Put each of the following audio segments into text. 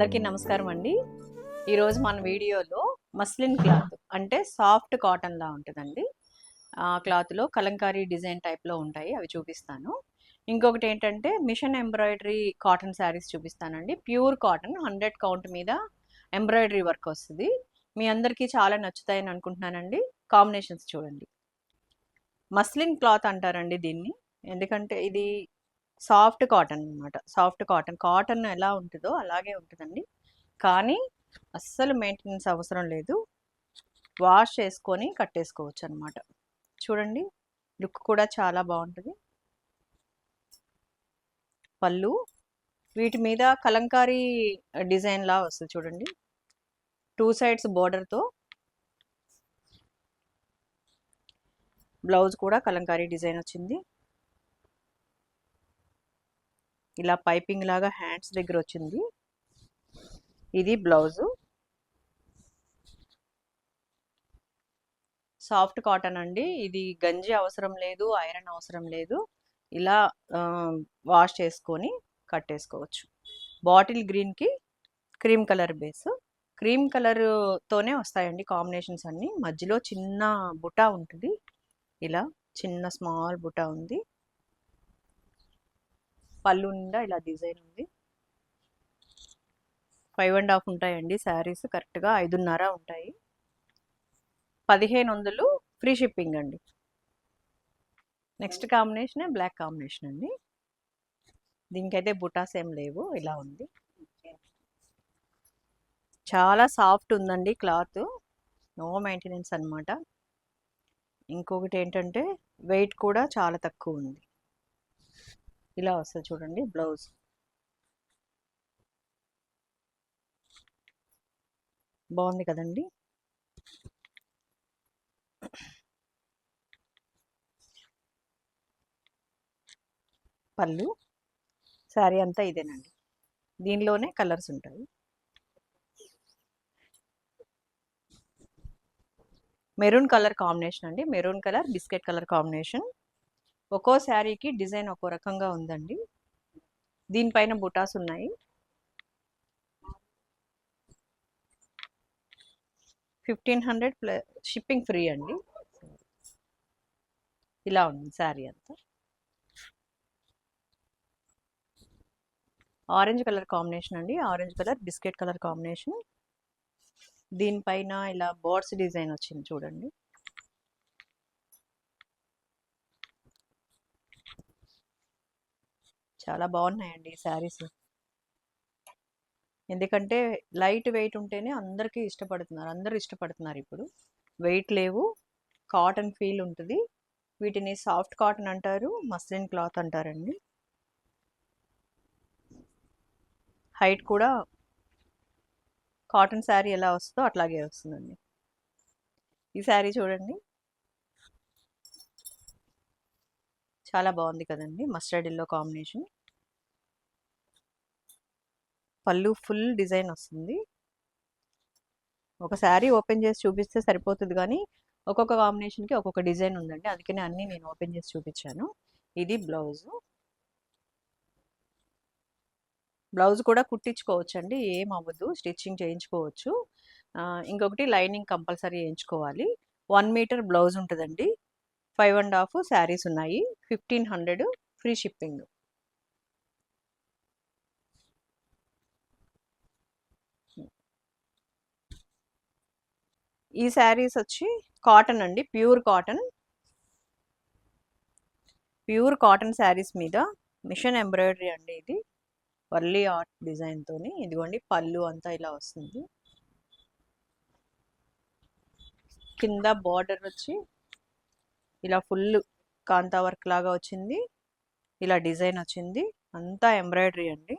అందరికీ నమస్కారం అండి. ఈరోజు మన వీడియోలో మస్లిన్ క్లాత్ అంటే సాఫ్ట్ కాటన్లా ఉంటుందండి. ఆ క్లాత్లో కలంకారీ డిజైన్ టైప్లో ఉంటాయి అవి చూపిస్తాను. ఇంకొకటి ఏంటంటే మిషన్ ఎంబ్రాయిడరీ కాటన్ శారీస్ చూపిస్తానండి. ప్యూర్ కాటన్ హండ్రెడ్ కౌంట్ మీద ఎంబ్రాయిడరీ వర్క్ వస్తుంది. మీ అందరికీ చాలా నచ్చుతాయని అనుకుంటున్నానండి. కాంబినేషన్స్ చూడండి. మస్లిన్ క్లాత్ అంటారండి దీన్ని. ఎందుకంటే ఇది సాఫ్ట్ కాటన్ అన్నమాట. Soft cotton. కాటన్ ఎలా ఉంటుందో అలాగే ఉంటుందండి. కానీ అస్సలు మెయింటెనెన్స్ అవసరం లేదు. వాష్ చేసుకొని కట్టేసుకోవచ్చు అనమాట చూడండి. లుక్ కూడా చాలా బాగుంటుంది. పళ్ళు. వీటి మీద కలంకారీ డిజైన్లా వస్తుంది చూడండి. టూ సైడ్స్ బోర్డర్తో బ్లౌజ్ కూడా కలంకారీ డిజైన్ వచ్చింది. ఇలా పైపింగ్ లాగా హ్యాండ్స్ దగ్గర వచ్చింది. ఇది బ్లౌజు. సాఫ్ట్ కాటన్ అండి. ఇది గంజి అవసరం లేదు ఐరన్ అవసరం లేదు. ఇలా వాష్ చేసుకొని కట్టేసుకోవచ్చు బాటిల్ గ్రీన్కి క్రీమ్ కలర్ బేస్. క్రీమ్ కలర్తోనే వస్తాయండి కాంబినేషన్స్ అన్నీ. మధ్యలో చిన్న బుటా ఉంటుంది. ఇలా చిన్న స్మాల్ బుటా ఉంది. పళ్ళు నిండా ఇలా డిజైన్ ఉంది. ఫైవ్ అండ్ హాఫ్ ఉంటాయండి శారీస్. కరెక్ట్గా ఐదున్నర ఉంటాయి. పదిహేను వందలు ఫ్రీ షిప్పింగ్ అండి. నెక్స్ట్ కాంబినేషన్ బ్లాక్ కాంబినేషన్ అండి. దీనికైతే బుటాస్ ఏం లేవు. ఇలా ఉంది. చాలా సాఫ్ట్ ఉందండి క్లాత్. నో మెయింటెనెన్స్ అనమాట ఇంకొకటి ఏంటంటే వెయిట్ కూడా చాలా తక్కువ ఉంది. ఇలా వస్తుంది చూడండి బ్లౌజ్. బాగుంది కదండి? పళ్ళు. శారీ అంతా ఇదేనండి. దీనిలోనే కలర్స్ ఉంటాయి. మెరూన్ కలర్ కాంబినేషన్ అండి. Maroon colour biscuit colour combination. ఒక్కో శారీకి డిజైన్ ఒక్కో రకంగా ఉందండి. దీనిపైన బుటాస్ ఉన్నాయి. Fifteen hundred plus shipping free అండి. ఇలా ఉంది శారీ అంతా. ఆరెంజ్ కలర్ కాంబినేషన్ అండి. Orange colour biscuit colour combination. దీనిపైన ఇలా బోర్డ్స్ డిజైన్ వచ్చింది చూడండి. చాలా బాగున్నాయండి ఈ శారీస్. ఎందుకంటే లైట్ వెయిట్ ఉంటేనే అందరికీ ఇష్టపడుతున్నారు అందరూ ఇష్టపడుతున్నారు ఇప్పుడు. వెయిట్ లేవు కాటన్ ఫీల్ ఉంటుంది. వీటిని సాఫ్ట్ కాటన్ అంటారు మస్లిన్ క్లాత్ అంటారండి. హైట్ కూడా కాటన్ శారీ ఎలా వస్తుందో అట్లాగే వస్తుందండి. ఈ శారీ చూడండి. చాలా బాగుంది కదండి. Mustard yellow combination. పళ్ళు ఫుల్ డిజైన్ వస్తుంది. ఒక శారీ ఓపెన్ చేసి చూపిస్తే సరిపోతుంది కానీ ఒక్కొక్క కాంబినేషన్కి ఒక్కొక్క డిజైన్ ఉందండి. అందుకనే అన్నీ నేను ఓపెన్ చేసి చూపించాను. ఇది బ్లౌజు. బ్లౌజ్ కూడా కుట్టించుకోవచ్చు అండి ఏం అవ్వదు. స్టిచ్చింగ్ చేయించుకోవచ్చు. ఇంకొకటి లైనింగ్ కంపల్సరీ వేయించుకోవాలి వన్ మీటర్ బ్లౌజ్ ఉంటుందండి. ఫైవ్ అండ్ హాఫ్ శారీస్ ఉన్నాయి. Fifteen hundred free shipping. ఈ శారీస్ వచ్చి కాటన్ అండి. Pure cotton. Pure cotton saris మీద మిషన్ ఎంబ్రాయిడరీ అండి ఇది. వర్లీ ఆర్ట్ డిజైన్తో ఇదిగోండి పళ్ళు అంతా ఇలా వస్తుంది. కింద బార్డర్ వచ్చి ఇలా ఫుల్ కాంతా వర్క్ లాగా వచ్చింది. ఇలా డిజైన్ వచ్చింది. అంతా ఎంబ్రాయిడరీ అండి.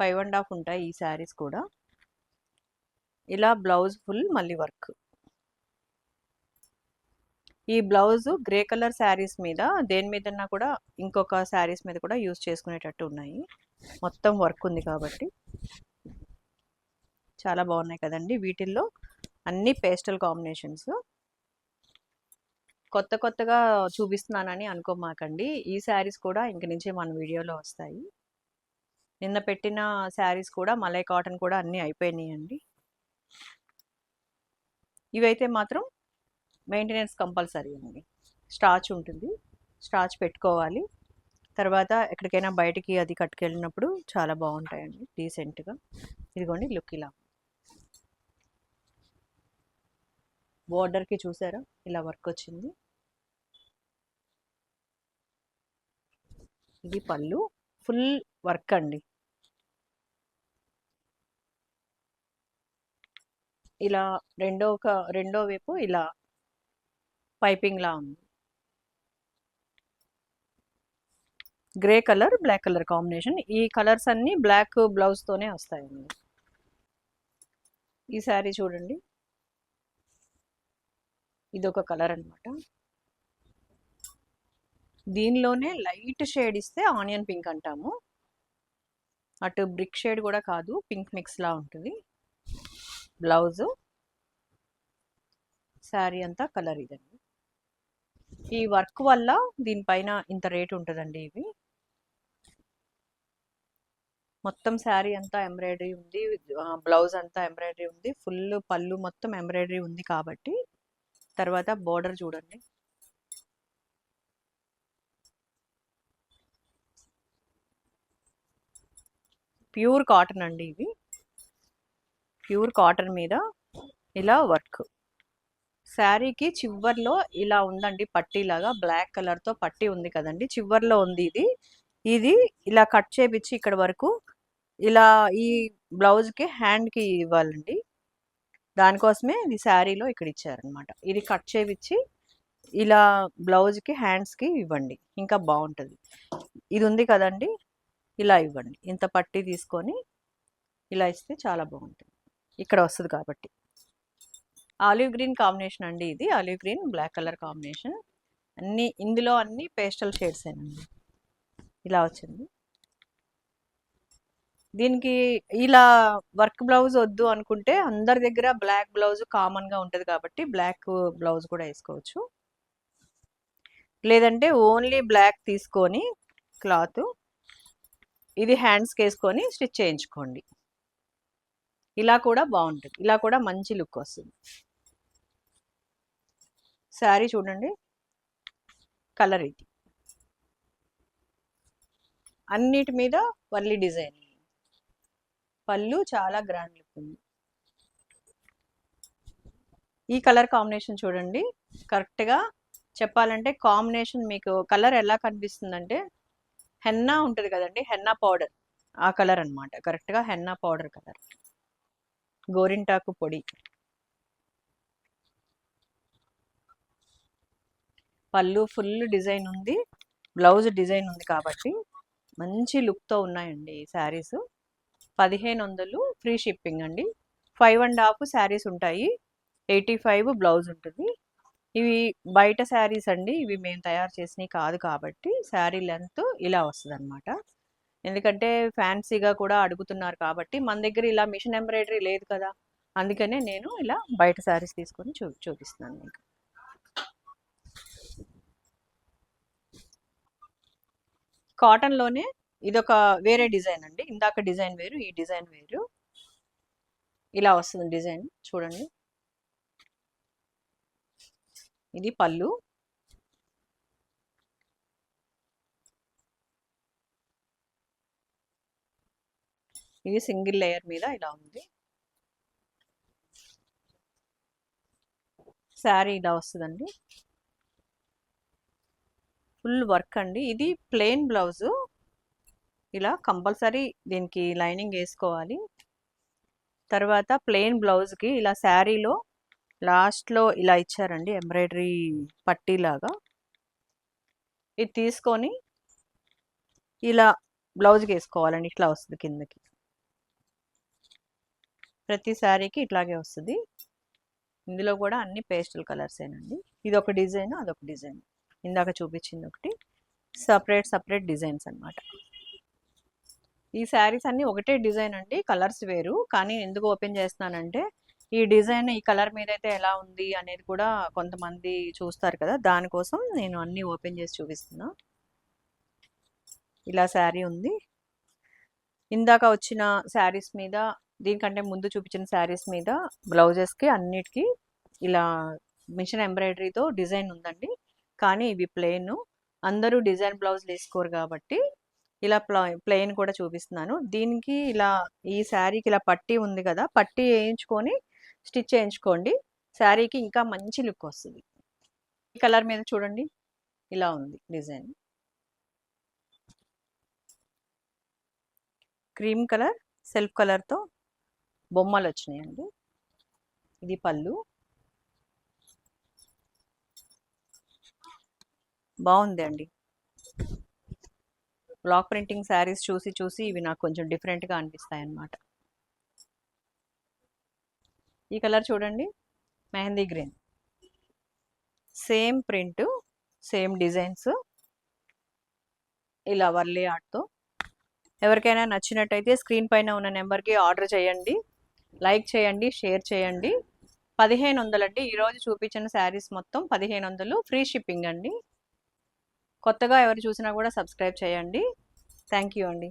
ఫైవ్ అండ్ హాఫ్ ఉంటాయి ఈ శారీస్ కూడా. ఇలా బ్లౌజ్ ఫుల్ మళ్ళీ వర్క్. ఈ బ్లౌజ్ గ్రే కలర్ శారీస్ మీద దేని మీదన్నా కూడా ఇంకొక శారీస్ మీద కూడా యూజ్ చేసుకునేటట్టు ఉన్నాయి. మొత్తం వర్క్ ఉంది కాబట్టి. చాలా బాగున్నాయి కదండి వీటిల్లో. అన్ని పేస్టల్ కాంబినేషన్స్. కొత్త కొత్తగా చూపిస్తున్నానని అనుకోమాకండి. ఈ శారీస్ కూడా ఇంక నుంచి మన వీడియోలో వస్తాయి. నిన్న పెట్టిన శారీస్ కూడా మలై కాటన్ కూడా అన్నీ అయిపోయినాయండి. ఇవైతే మాత్రం మెయింటెనెన్స్ కంపల్సరీ అండి. స్టార్చ్ ఉంటుంది. స్టార్చ్ పెట్టుకోవాలి. తర్వాత ఎక్కడికైనా బయటికి అది కట్టుకెళ్ళినప్పుడు చాలా బాగుంటాయండి డీసెంట్గా. ఇదిగోండి లుక్ ఇలా. బోర్డర్కి చూసారా? ఇలా వర్క్ వచ్చింది. ఇది పళ్ళు. ఫుల్ వర్క్ అండి. ఇలా రెండో ఒక రెండో వైపు ఇలా పైపింగ్లా ఉంది. Grey colour black colour combination. ఈ కలర్స్ అన్ని బ్లాక్ బ్లౌజ్తోనే వస్తాయండి. ఈ శారీ చూడండి. ఇది ఒక కలర్ అనమాట దీనిలోనే లైట్ షేడ్ ఇస్తే ఆనియన్ పింక్ అంటాము. అటు బ్రిక్ షేడ్ కూడా కాదు పింక్ మిక్స్లా ఉంటుంది. బ్లౌజు. శారీ అంతా కలర్ ఇదండి. ఈ వర్క్ వల్ల దీనిపైన ఇంత రేట్ ఉంటుందండి ఇవి. మొత్తం శారీ అంతా ఎంబ్రాయిడరీ ఉంది బ్లౌజ్ అంతా ఎంబ్రాయిడరీ ఉంది ఫుల్ పళ్ళు మొత్తం ఎంబ్రాయిడరీ ఉంది కాబట్టి తర్వాత బోర్డర్ చూడండి. ప్యూర్ కాటన్ అండి ఇవి ప్యూర్ కాటన్ మీద ఇలా వర్క్. శారీకి చివర్లో ఇలా ఉందండి పట్టీలాగా బ్లాక్ కలర్తో పట్టీ ఉంది కదండి చివర్లో ఉంది ఇది. ఇది ఇలా కట్ చేపించి ఇక్కడ వరకు ఇలా ఈ బ్లౌజ్కి హ్యాండ్కి ఇవ్వాలండి. దానికోసమే ఇది శారీలో ఇక్కడ ఇచ్చారనమాట ఇది కట్ చేయించి ఇలా బ్లౌజ్కి హ్యాండ్స్కి ఇవ్వండి. ఇంకా బాగుంటుంది ఇది ఉంది కదండి ఇలా ఇవ్వండి. ఇంత పట్టి తీసుకొని ఇలా ఇస్తే చాలా బాగుంటుంది ఇక్కడ వస్తుంది కాబట్టి. ఆలివ్ గ్రీన్ కాంబినేషన్ అండి ఇది. Olive green black colour combination. అన్ని ఇందులో అన్ని పేస్టల్ షేడ్స్ ఏనండి ఇలా వచ్చింది. దీనికి ఇలా వర్క్ బ్లౌజ్ వద్దు అనుకుంటే అందరి దగ్గర బ్లాక్ బ్లౌజ్ కామన్గా ఉంటుంది కాబట్టి బ్లాక్ బ్లౌజ్ కూడా వేసుకోవచ్చు. లేదంటే ఓన్లీ బ్లాక్ తీసుకొని క్లాత్ ఇది హ్యాండ్స్కి వేసుకొని స్టిచ్ చేయించుకోండి. ఇలా కూడా బాగుంటుంది. ఇలా కూడా మంచి లుక్ వస్తుంది. శారీ చూడండి. కలర్ ఇది. అన్నిటి మీద వర్లీ డిజైన్. పళ్ళు చాలా గ్రాండ్ లుక్ ఉంది. ఈ కలర్ కాంబినేషన్ చూడండి. కరెక్ట్గా చెప్పాలంటే కాంబినేషన్ మీకు కలర్ ఎలా కనిపిస్తుందంటే హెన్నా ఉంటుంది కదండి హెన్నా పౌడర్ ఆ కలర్ అనమాట కరెక్ట్గా హెన్నా పౌడర్ కలర్ గోరింటాకు పొడి. పళ్ళు ఫుల్ డిజైన్ ఉంది. బ్లౌజ్ డిజైన్ ఉంది కాబట్టి మంచి లుక్తో ఉన్నాయండి ఈ శారీస్ పదిహేను వందలు ఫ్రీ షిప్పింగ్ అండి. ఫైవ్ అండ్ హాఫ్ శారీస్ ఉంటాయి. ఎయిటీ ఫైవ్ బ్లౌజ్ ఉంటుంది. ఇవి బయట శారీస్ అండి. ఇవి మేము తయారు చేసినవి కాదు కాబట్టి శారీ లెంత్ ఇలా వస్తుంది అనమాట ఎందుకంటే ఫ్యాన్సీగా కూడా అడుగుతున్నారు కాబట్టి మన దగ్గర ఇలా మిషన్ ఎంబ్రాయిడరీ లేదు కదా. అందుకనే నేను ఇలా బయట శారీస్ తీసుకొని చూ చూపిస్తున్నాను మీకు. కాటన్లోనే ఇదొక వేరే డిజైన్ అండి. ఇందాక డిజైన్ వేరు ఈ డిజైన్ వేరు. ఇలా వస్తుంది డిజైన్. చూడండి. ఇది పళ్ళు. ఇది సింగిల్ లేయర్ మీద ఇలా ఉంది. శారీ ఇలా వస్తుందండి. ఫుల్ వర్క్ అండి. ఇది ప్లెయిన్ బ్లౌజు. ఇలా కంపల్సరీ దీనికి లైనింగ్ వేసుకోవాలి. తర్వాత ప్లెయిన్ బ్లౌజ్కి ఇలా శారీలో లాస్ట్లో ఇలా ఇచ్చారండి ఎంబ్రాయిడరీ పట్టీలాగా. ఇది తీసుకొని ఇలా బ్లౌజ్కి వేసుకోవాలండి ఇట్లా వస్తుంది కిందకి. ప్రతి శారీకి ఇట్లాగే వస్తుంది. ఇందులో కూడా అన్ని పేస్టల్ కలర్సేనండి. ఇది ఒక డిజైన్ అదొక డిజైన్. ఇందాక చూపించింది ఒకటి. సపరేట్ సపరేట్ డిజైన్స్ అనమాట ఈ శారీస్ అన్ని ఒకటే డిజైన్ అండి కలర్స్ వేరు. కానీ ఎందుకు ఓపెన్ చేస్తున్నానంటే ఈ డిజైన్ ఈ కలర్ మీద అయితే ఎలా ఉంది అనేది కూడా కొంతమంది చూస్తారు కదా. దానికోసం నేను అన్ని ఓపెన్ చేసి చూపిస్తున్నా. ఇలా శారీ ఉంది. ఇందాక వచ్చిన శారీస్ మీద దీనికంటే ముందు చూపించిన శారీస్ మీద బ్లౌజెస్కి అన్నిటికీ ఇలా మిషన్ ఎంబ్రాయిడరీతో డిజైన్ ఉందండి. కానీ ఇవి ప్లెయిన్. అందరూ డిజైన్ బ్లౌజ్ వేసుకోరు కాబట్టి ఇలా ప్లెయిన్ కూడా చూపిస్తున్నాను. దీనికి ఇలా ఈ శారీకి ఇలా పట్టీ ఉంది కదా పట్టీ వేయించుకొని స్టిచ్ చేయించుకోండి శారీకి ఇంకా మంచి లుక్ వస్తుంది. ఈ కలర్ మీద చూడండి. ఇలా ఉంది డిజైన్. క్రీమ్ కలర్ సెల్ఫ్ కలర్తో బొమ్మలు వచ్చినాయండి. ఇది పళ్ళు. బాగుంది అండి బ్లాక్ ప్రింటింగ్ శారీస్ చూసి చూసి ఇవి నాకు కొంచెం డిఫరెంట్గా అనిపిస్తాయి అన్నమాట ఈ కలర్ చూడండి. Mehndi green. Same print same designs. ఇలా వర్లీ ఆర్ట్తో. ఎవరికైనా నచ్చినట్టయితే స్క్రీన్ పైన ఉన్న నెంబర్కి ఆర్డర్ చేయండి. లైక్ చేయండి షేర్ చేయండి. పదిహేను వందలు అండి ఈరోజు చూపించిన శారీస్ మొత్తం పదిహేను వందలు. ఫ్రీ షిప్పింగ్ అండి. కొత్తగా ఎవరు చూసినా కూడా సబ్స్క్రైబ్ చేయండి. థ్యాంక్ యూ అండి.